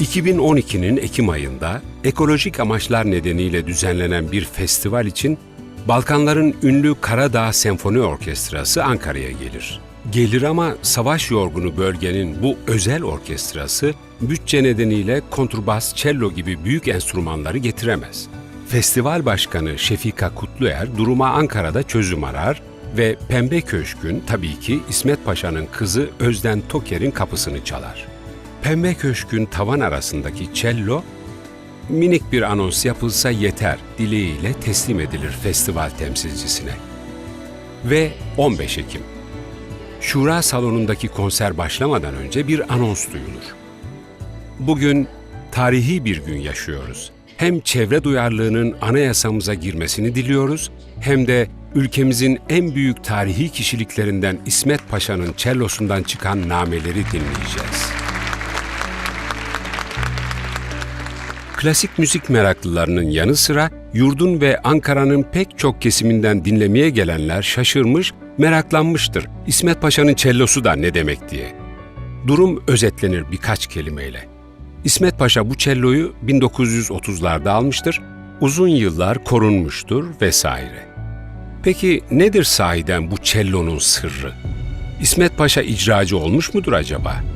2012'nin Ekim ayında ekolojik amaçlar nedeniyle düzenlenen bir festival için Balkanların ünlü Karadağ Senfoni Orkestrası Ankara'ya gelir. Gelir ama savaş yorgunu bölgenin bu özel orkestrası bütçe nedeniyle kontrbas, cello gibi büyük enstrümanları getiremez. Festival Başkanı Şefika Kutluer duruma Ankara'da çözüm arar ve Pembe Köşk'ün tabii ki İsmet Paşa'nın kızı Özden Toker'in kapısını çalar. Pembe Köşk'ün tavan arasındaki cello minik bir anons yapılsa yeter dileğiyle teslim edilir festival temsilcisine. Ve 15 Ekim. Şura salonundaki konser başlamadan önce bir anons duyulur. Bugün tarihi bir gün yaşıyoruz. Hem çevre duyarlılığının anayasamıza girmesini diliyoruz, hem de ülkemizin en büyük tarihi kişiliklerinden İsmet Paşa'nın cellosundan çıkan nameleri dinleyeceğiz. Klasik müzik meraklılarının yanı sıra yurdun ve Ankara'nın pek çok kesiminden dinlemeye gelenler şaşırmış, meraklanmıştır. İsmet Paşa'nın cellosu da ne demek diye. Durum özetlenir birkaç kelimeyle. İsmet Paşa bu celloyu 1930'larda almıştır, uzun yıllar korunmuştur vesaire. Peki nedir sahiden bu cellonun sırrı? İsmet Paşa icracı olmuş mudur acaba?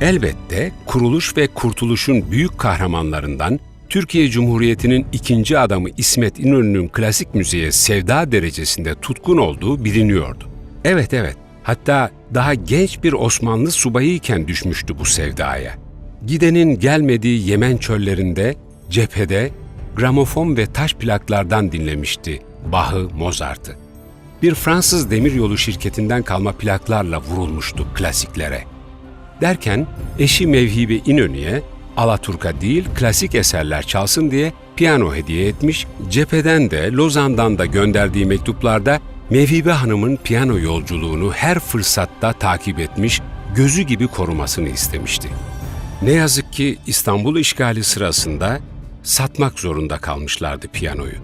Elbette kuruluş ve kurtuluşun büyük kahramanlarından Türkiye Cumhuriyeti'nin ikinci adamı İsmet İnönü'nün klasik müziğe sevda derecesinde tutkun olduğu biliniyordu. Evet evet, hatta daha genç bir Osmanlı subayıyken düşmüştü bu sevdaya. Gidenin gelmediği Yemen çöllerinde, cephede, gramofon ve taş plaklardan dinlemişti Bach'ı, Mozart'ı. Bir Fransız demiryolu şirketinden kalma plaklarla vurulmuştu klasiklere. Derken eşi Mevhibe İnönü'ye Alaturka değil klasik eserler çalsın diye piyano hediye etmiş, cepheden de Lozan'dan da gönderdiği mektuplarda Mevhibe Hanım'ın piyano yolculuğunu her fırsatta takip etmiş, gözü gibi korumasını istemişti. Ne yazık ki İstanbul işgali sırasında satmak zorunda kalmışlardı piyanoyu.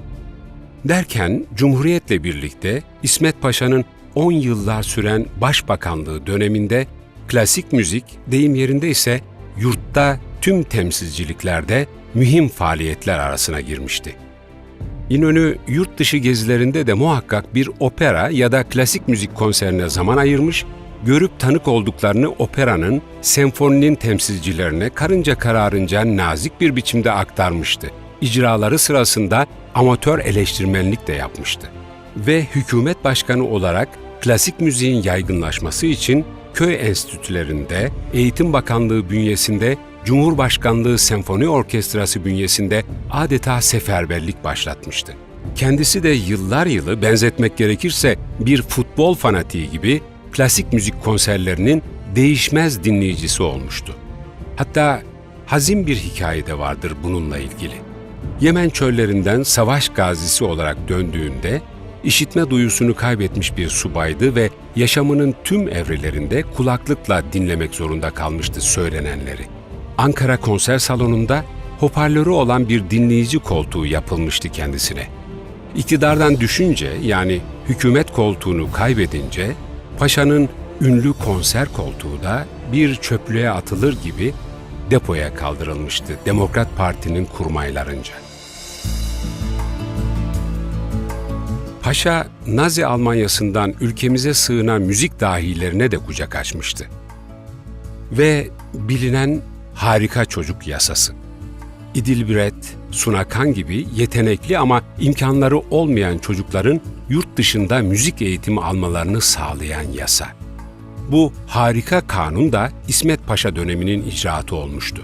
Derken Cumhuriyet'le birlikte İsmet Paşa'nın 10 yıllar süren başbakanlığı döneminde klasik müzik, deyim yerinde ise yurtta tüm temsilciliklerde mühim faaliyetler arasına girmişti. İnönü yurt dışı gezilerinde de muhakkak bir opera ya da klasik müzik konserine zaman ayırmış, görüp tanık olduklarını operanın, senfoninin temsilcilerine karınca kararınca nazik bir biçimde aktarmıştı. İcraları sırasında amatör eleştirmenlik de yapmıştı. Ve hükümet başkanı olarak klasik müziğin yaygınlaşması için köy enstitülerinde, Eğitim Bakanlığı bünyesinde, Cumhurbaşkanlığı Senfoni Orkestrası bünyesinde adeta seferberlik başlatmıştı. Kendisi de yıllar yılı benzetmek gerekirse bir futbol fanatiği gibi klasik müzik konserlerinin değişmez dinleyicisi olmuştu. Hatta hazin bir hikaye de vardır bununla ilgili. Yemen çöllerinden savaş gazisi olarak döndüğünde işitme duyusunu kaybetmiş bir subaydı ve yaşamının tüm evrelerinde kulaklıkla dinlemek zorunda kalmıştı söylenenleri. Ankara konser salonunda hoparlörü olan bir dinleyici koltuğu yapılmıştı kendisine. İktidardan düşünce yani hükümet koltuğunu kaybedince paşanın ünlü konser koltuğu da bir çöplüğe atılır gibi depoya kaldırılmıştı Demokrat Parti'nin kurmaylarınca. Paşa, Nazi Almanyası'ndan ülkemize sığınan müzik dahilerine de kucak açmıştı. Ve bilinen harika çocuk yasası. İdilbiret, Sunakan gibi yetenekli ama imkanları olmayan çocukların yurt dışında müzik eğitimi almalarını sağlayan yasa. Bu harika kanun da İsmet Paşa döneminin icraatı olmuştu.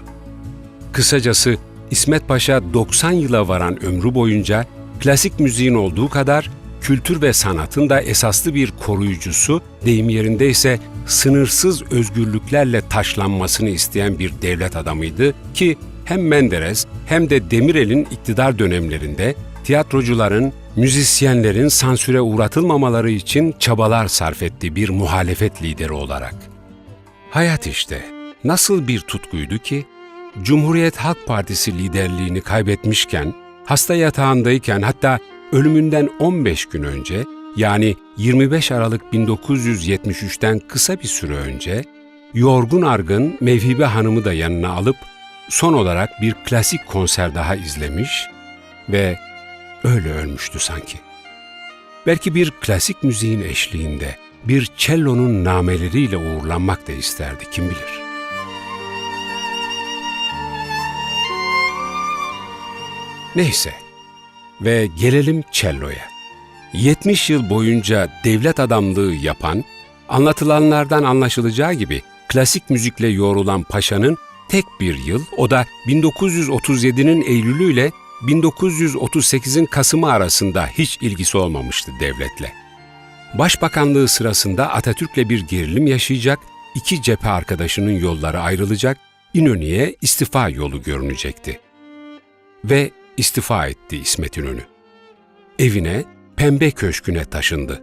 Kısacası İsmet Paşa 90 yıla varan ömrü boyunca klasik müziğin olduğu kadar kültür ve sanatın da esaslı bir koruyucusu, deyim yerinde ise sınırsız özgürlüklerle taşlanmasını isteyen bir devlet adamıydı ki hem Menderes hem de Demirel'in iktidar dönemlerinde tiyatrocuların, müzisyenlerin sansüre uğratılmamaları için çabalar sarf etti bir muhalefet lideri olarak. Hayat işte nasıl bir tutkuydu ki Cumhuriyet Halk Partisi liderliğini kaybetmişken, hasta yatağındayken hatta ölümünden 15 gün önce yani 25 Aralık 1973'ten kısa bir süre önce yorgun argın Mevhibe Hanım'ı da yanına alıp son olarak bir klasik konser daha izlemiş ve öyle ölmüştü sanki. Belki bir klasik müziğin eşliğinde bir cellonun nameleriyle uğurlanmak da isterdi kim bilir. Neyse ve gelelim cello'ya. 70 yıl boyunca devlet adamlığı yapan, anlatılanlardan anlaşılacağı gibi klasik müzikle yoğrulan paşanın tek bir yıl, o da 1937'nin Eylül'ü ile 1938'in Kasım'ı arasında hiç ilgisi olmamıştı devletle. Başbakanlığı sırasında Atatürk'le bir gerilim yaşayacak, iki cephe arkadaşının yolları ayrılacak, İnönü'ye istifa yolu görünecekti. Ve istifa etti İsmet İnönü. Evine, Pembe Köşkü'ne taşındı.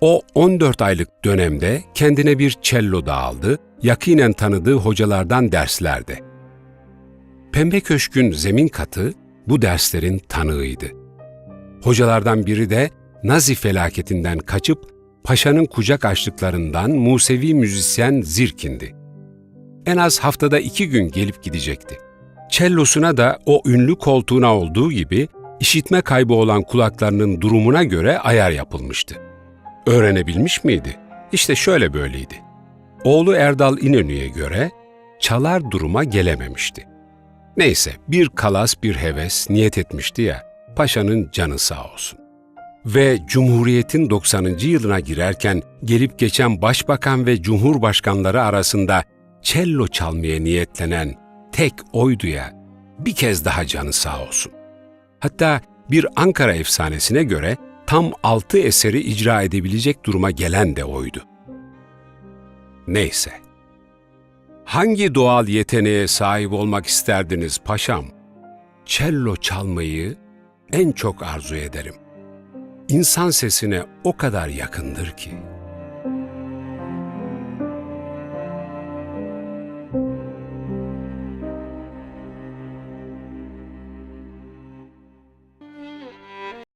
O 14 aylık dönemde kendine bir cello da aldı, yakinen tanıdığı hocalardan derslerde. Pembe Köşk'ün zemin katı bu derslerin tanığıydı. Hocalardan biri de Nazi felaketinden kaçıp paşanın kucak açlıklarından Musevi müzisyen Zirkin'di. En az haftada iki gün gelip gidecekti. Cellosuna da o ünlü koltuğuna olduğu gibi işitme kaybı olan kulaklarının durumuna göre ayar yapılmıştı. Öğrenebilmiş miydi? İşte şöyle böyleydi. Oğlu Erdal İnönü'ye göre çalar duruma gelememişti. Neyse bir kalas bir heves niyet etmişti ya, paşanın canı sağ olsun. Ve Cumhuriyet'in 90. yılına girerken gelip geçen başbakan ve cumhurbaşkanları arasında cello çalmaya niyetlenen tek oydu ya, bir kez daha canı sağ olsun. Hatta bir Ankara efsanesine göre tam altı eseri icra edebilecek duruma gelen de oydu. Neyse. Hangi doğal yeteneğe sahip olmak isterdiniz paşam? Cello çalmayı en çok arzu ederim. İnsan sesine o kadar yakındır ki.''